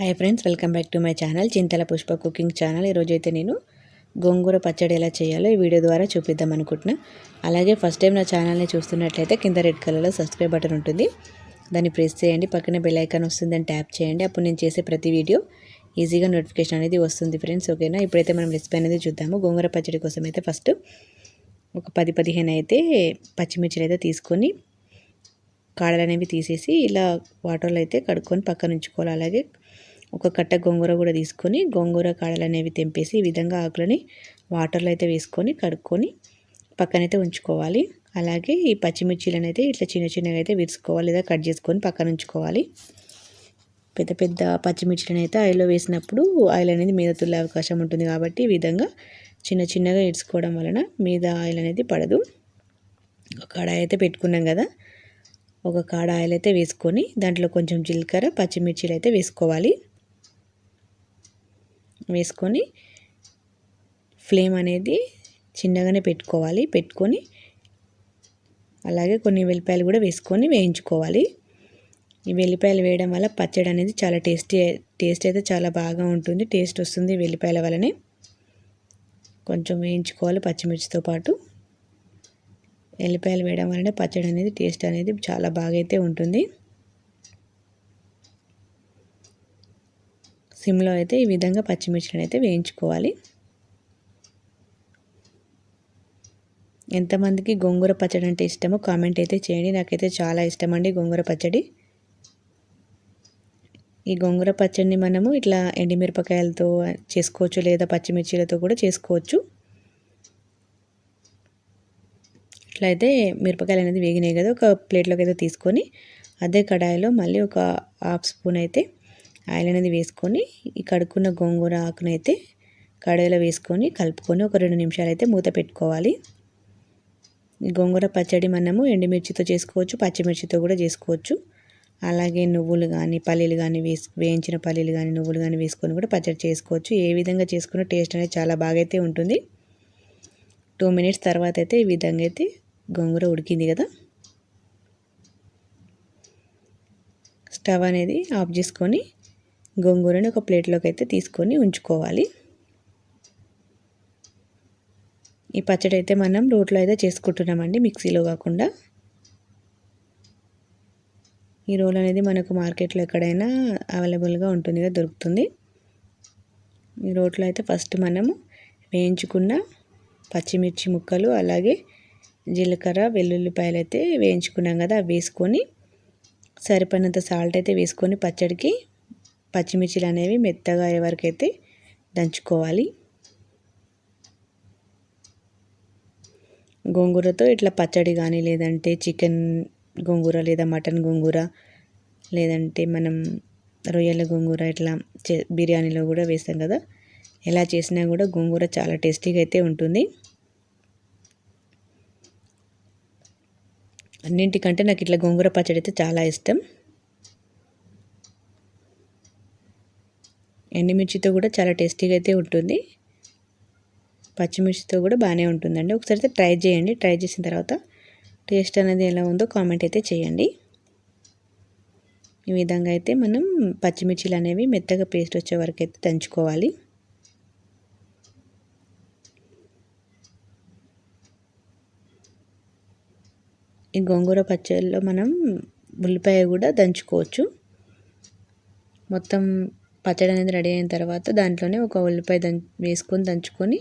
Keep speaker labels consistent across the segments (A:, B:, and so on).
A: Hi friends welcome back to my channel Chintala Pushpa cooking channel. ఈరోజు అయితే నేను గోంగూర పచ్చడి ఎలా చేయాలో ఈ వీడియో ద్వారా చూపిద్దాం అనుకుంటున్నా. అలాగే ఫస్ట్ టైం నా ఛానల్ని చూస్తున్నట్లయితే కింద రెడ్ కలర్లో సబ్స్క్రైబ్ బటన్ ఉంటుంది. దాన్ని ప్రెస్ చేయండి పక్కన బెల్ ఐకాన్ వస్తుంది దాన్ని ట్యాప్ చేయండి. అప్పుడు నేను చేసే ప్రతి వీడియో ఈజీగా నోటిఫికేషన్ అనేది వస్తుంది ఫ్రెండ్స్ ఓకేనా? ఇప్పుడైతే మనం రెసిపీ అనేది చూద్దాము. గోంగూర పచ్చడి కోసం అయితే ఫస్ట్ ఒక పది పదిహేను అయితే పచ్చిమిర్చిలు అయితే తీసుకొని కాడలు అనేవి తీసేసి ఇలా వాటర్లో అయితే కడుక్కొని పక్కన ఉంచుకోవాలి. అలాగే ఒక కట్ట గోంగూర కూడా తీసుకొని గోంగూర కాడలు అనేవి తెంపేసి ఈ విధంగా ఆకులని వాటర్లో అయితే వేసుకొని కడుక్కొని పక్కనైతే ఉంచుకోవాలి. అలాగే ఈ పచ్చిమిర్చీలను అయితే ఇట్లా చిన్న చిన్నగా అయితే విరుచుకోవాలి లేదా కట్ చేసుకొని పక్కన ఉంచుకోవాలి. పెద్ద పెద్ద పచ్చిమిర్చిలను అయితే ఆయిల్లో వేసినప్పుడు ఆయిల్ అనేది మీద తుల్లే అవకాశం ఉంటుంది కాబట్టి ఈ విధంగా చిన్న చిన్నగా ఇడ్చుకోవడం వలన మీద ఆయిల్ అనేది పడదు. ఒక కడాయి అయితే పెట్టుకున్నాం కదా ఒక కాడ ఆయిల్ అయితే వేసుకొని దాంట్లో కొంచెం జీలకర్ర పచ్చిమిర్చీలు అయితే వేసుకోవాలి. వేసుకొని ఫ్లేమ్ అనేది చిన్నగానే పెట్టుకోవాలి. పెట్టుకొని అలాగే కొన్ని వెల్లిపాయలు కూడా వేసుకొని వేయించుకోవాలి. ఈ వెల్లిపాయలు వేయడం వల్ల పచ్చడి అనేది చాలా టేస్టీ టేస్ట్ అయితే చాలా బాగా ఉంటుంది. టేస్ట్ వస్తుంది వెల్లిపాయల వల్లనే. కొంచెం వేయించుకోవాలి పచ్చిమిర్చితో పాటు. వెల్లిపాయలు వేయడం వలన పచ్చడి అనేది టేస్ట్ అనేది చాలా బాగా అయితే ఉంటుంది. సిమ్లో అయితే ఈ విధంగా పచ్చిమిర్చిని అయితే వేయించుకోవాలి. ఎంతమందికి గోంగూర పచ్చడి అంటే ఇష్టమో కామెంట్ అయితే చేయండి. నాకైతే చాలా ఇష్టం అండి గోంగూర పచ్చడి. ఈ గోంగూర పచ్చడిని మనము ఇట్లా ఎండిమిరపకాయలతో చేసుకోవచ్చు లేదా పచ్చిమిర్చిలతో కూడా చేసుకోవచ్చు. ఇట్లా అయితే మిరపకాయలు అనేది వేగినాయి కదా ఒక ప్లేట్లోకి అయితే తీసుకొని అదే కడాయిలో మళ్ళీ ఒక హాఫ్ స్పూన్ అయితే ఆయిల్ అనేది వేసుకొని ఈ కడుక్కున్న గోంగూర ఆకునైతే కడాయిలో వేసుకొని కలుపుకొని ఒక రెండు నిమిషాలు అయితే మూత పెట్టుకోవాలి. గోంగూర పచ్చడి మనము ఎండుమిర్చితో చేసుకోవచ్చు పచ్చిమిర్చితో కూడా చేసుకోవచ్చు. అలాగే నువ్వులు కానీ పల్లీలు కానీ వేసు వేయించిన పల్లీలు కానీ నువ్వులు కానీ వేసుకొని కూడా పచ్చడి చేసుకోవచ్చు. ఏ విధంగా చేసుకున్న టేస్ట్ అనేది చాలా బాగా అయితే ఉంటుంది. టూ మినిట్స్ తర్వాత అయితే ఈ విధంగా అయితే గోంగూర ఉడికింది కదా. స్టవ్ అనేది ఆఫ్ చేసుకొని గోంగూరని ఒక ప్లేట్లోకి అయితే తీసుకొని ఉంచుకోవాలి. ఈ పచ్చడి అయితే మనం రోట్లో అయితే చేసుకుంటున్నామండి మిక్సీలో కాకుండా. ఈ రోల్ అనేది మనకు మార్కెట్లో ఎక్కడైనా అవైలబుల్గా ఉంటుంది దొరుకుతుంది. ఈ రోట్లో అయితే ఫస్ట్ మనము వేయించుకున్న పచ్చిమిర్చి ముక్కలు అలాగే జీలకర్ర వెల్లుల్లిపాయలు అయితే వేయించుకున్నాం కదా అవి వేసుకొని సరిపడినంత సాల్ట్ అయితే వేసుకొని పచ్చడికి పచ్చిమిర్చిలు అనేవి మెత్తగా అయ్యే దంచుకోవాలి. గోంగూరతో ఇట్లా పచ్చడి కానీ లేదంటే చికెన్ గోంగూర లేదా మటన్ గోంగూర లేదంటే మనం రొయ్యల గోంగూర ఇట్లా బిర్యానీలో కూడా వేస్తాం కదా. ఎలా చేసినా కూడా గోంగూర చాలా టేస్టీగా అయితే ఉంటుంది. అన్నింటికంటే నాకు ఇట్లా గోంగూర పచ్చడి అయితే చాలా ఇష్టం. ఎండుమిర్చితో కూడా చాలా టేస్టీగా అయితే ఉంటుంది. పచ్చిమిర్చితో కూడా బాగానే ఉంటుందండి. ఒకసారి అయితే ట్రై చేయండి. ట్రై చేసిన తర్వాత టేస్ట్ అనేది ఎలా ఉందో కామెంట్ అయితే చేయండి. ఈ విధంగా అయితే మనం పచ్చిమిర్చిలు అనేవి మెత్తగా పేస్ట్ వచ్చే వరకు అయితే దంచుకోవాలి. ఈ గోంగూర పచ్చళ్ళలో మనం ఉల్లిపాయ కూడా దంచుకోవచ్చు. మొత్తం పచ్చడి అనేది రెడీ అయిన తర్వాత దాంట్లోనే ఒక ఉల్లిపాయ దం వేసుకొని దంచుకొని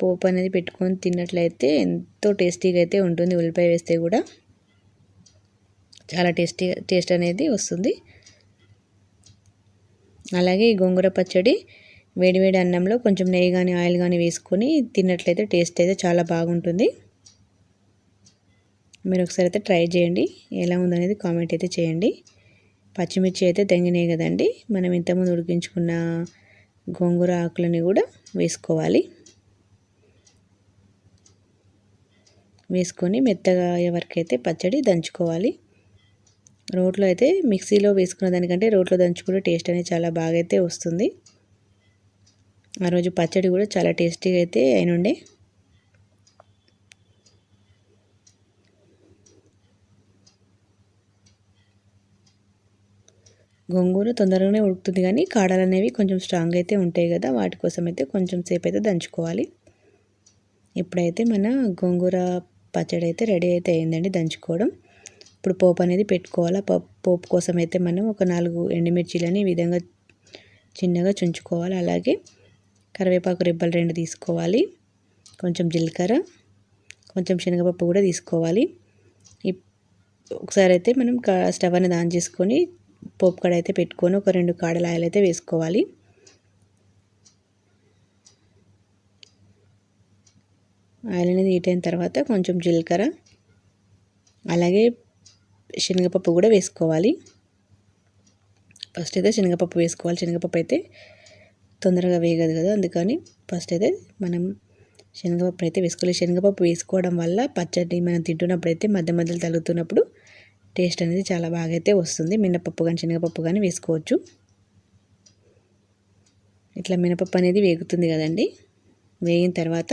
A: పోపు అనేది పెట్టుకొని తిన్నట్లయితే ఎంతో టేస్టీగా అయితే ఉంటుంది. ఉల్లిపాయ వేస్తే కూడా చాలా టేస్టీ టేస్ట్ అనేది వస్తుంది. అలాగే ఈ గోంగూర పచ్చడి వేడివేడి అన్నంలో కొంచెం నెయ్యి కానీ ఆయిల్ కానీ వేసుకొని తిన్నట్లయితే టేస్ట్ అయితే చాలా బాగుంటుంది. మీరు ఒకసారి అయితే ట్రై చేయండి. ఎలా ఉందనేది కామెంట్ అయితే చేయండి. పచ్చిమిర్చి అయితే తెంగినాయి కదండి. మనం ఇంతకుముందు ఉడికించుకున్న గోంగూర ఆకులని కూడా వేసుకోవాలి. వేసుకొని మెత్తగా అయ్యేవరకైతే పచ్చడి దంచుకోవాలి. రోట్లో అయితే మిక్సీలో వేసుకున్న దానికంటే రోట్లో దంచుకుంటే టేస్ట్ అనేది చాలా బాగా అయితే వస్తుంది. ఆ రోజు పచ్చడి కూడా చాలా టేస్టీగా అయితే అయినుండే. గోంగూర తొందరగానే ఉడుకుతుంది కానీ కాడలు అనేవి కొంచెం స్ట్రాంగ్ అయితే ఉంటాయి కదా వాటి కోసం అయితే కొంచెం సేపు అయితే దంచుకోవాలి. ఇప్పుడైతే మన గోంగూర పచ్చడి అయితే రెడీ అయితే అయిందండి దంచుకోవడం. ఇప్పుడు పోపు అనేది పెట్టుకోవాలి పోపు కోసం అయితే మనం ఒక నాలుగు ఎండుమిర్చీలని ఈ విధంగా చిన్నగా చుంచుకోవాలి. అలాగే కరివేపాకు రిబ్బలు రెండు తీసుకోవాలి కొంచెం జీలకర్ర కొంచెం శనగపప్పు కూడా తీసుకోవాలి. ఒకసారి అయితే మనం స్టవ్ అనేది ఆన్ చేసుకొని పోపు కాడ అయితే పెట్టుకొని ఒక రెండు కాడల ఆయిల్ అయితే వేసుకోవాలి. ఆయిల్ అనేది హీట్ అయిన తర్వాత కొంచెం జీలకర్ర అలాగే శనగపప్పు కూడా వేసుకోవాలి. ఫస్ట్ అయితే శనగపప్పు వేసుకోవాలి. శనగపప్పు అయితే తొందరగా వేగదు కదా అందుకని ఫస్ట్ అయితే మనం శనగపప్పు అయితే వేసుకోవాలి. శనగపప్పు వేసుకోవడం వల్ల పచ్చడి మనం తింటున్నప్పుడు అయితే మధ్య మధ్యలో తగులుతున్నప్పుడు టేస్ట్ అనేది చాలా బాగా అయితే వస్తుంది. మినపప్పు కానీ శనగపప్పు కానీ వేసుకోవచ్చు. ఇట్లా మినపప్పు అనేది వేగుతుంది కదండి. వేగిన తర్వాత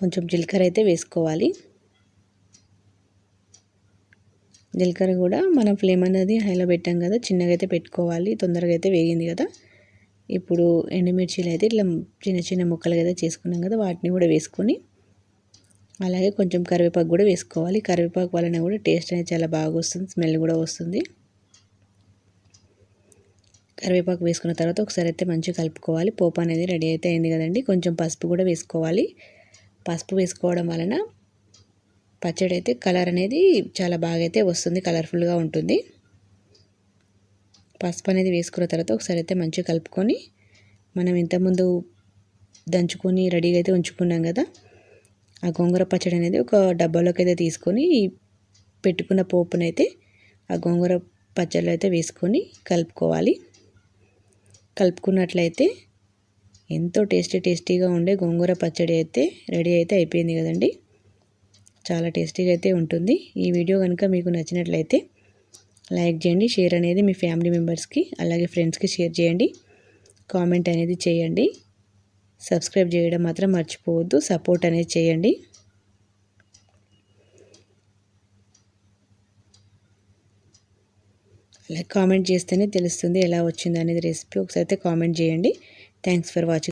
A: కొంచెం జీలకర్ర అయితే వేసుకోవాలి. జీలకర్ర కూడా మనం ఫ్లేమ్ అనేది హైలో పెట్టాం కదా చిన్నగా అయితే పెట్టుకోవాలి. తొందరగా అయితే వేగింది కదా. ఇప్పుడు ఎండుమిర్చీలు అయితే ఇట్లా చిన్న చిన్న ముక్కలుగా అయితే చేసుకున్నాం కదా వాటిని కూడా వేసుకొని అలాగే కొంచెం కరివేపాకు కూడా వేసుకోవాలి. కరివేపాకు వలన కూడా టేస్ట్ అనేది చాలా బాగా వస్తుంది. స్మెల్ కూడా వస్తుంది. కరివేపాకు వేసుకున్న తర్వాత ఒకసారి అయితే మంచిగా కలుపుకోవాలి. పోపు అనేది రెడీ అయితే అయింది కదండి. కొంచెం పసుపు కూడా వేసుకోవాలి. పసుపు వేసుకోవడం వలన పచ్చడి అయితే కలర్ అనేది చాలా బాగా అయితే వస్తుంది. కలర్ఫుల్గా ఉంటుంది. పసుపు అనేది వేసుకున్న తర్వాత ఒకసారి అయితే మంచిగా కలుపుకొని మనం ఇంతకుముందు దంచుకొని రెడీగా అయితే ఉంచుకున్నాం కదా. ఆ గోంగూర పచ్చడి అనేది ఒక డబ్బాలోకి అయితే తీసుకొని పెట్టుకున్న పోపునైతే ఆ గోంగూర పచ్చళ్ళు అయితే వేసుకొని కలుపుకోవాలి. కలుపుకున్నట్లయితే ఎంతో టేస్టీ టేస్టీగా ఉండే గోంగూర పచ్చడి అయితే రెడీ అయితే అయిపోయింది కదండి. చాలా టేస్టీగా అయితే ఉంటుంది. ఈ వీడియో కనుక మీకు నచ్చినట్లయితే లైక్ చేయండి షేర్ అనేది మీ ఫ్యామిలీ మెంబర్స్కి అలాగే ఫ్రెండ్స్కి షేర్ చేయండి కామెంట్ అనేది చేయండి. సబ్స్క్రైబ్ చేయడం మాత్రం మర్చిపోవద్దు. సపోర్ట్ అనేది చేయండి. లైక్ కామెంట్ చేస్తేనే తెలుస్తుంది ఎలా వచ్చింది అనేది రెసిపీ. ఒకసారి అయితే కామెంట్ చేయండి. Thanks for watching.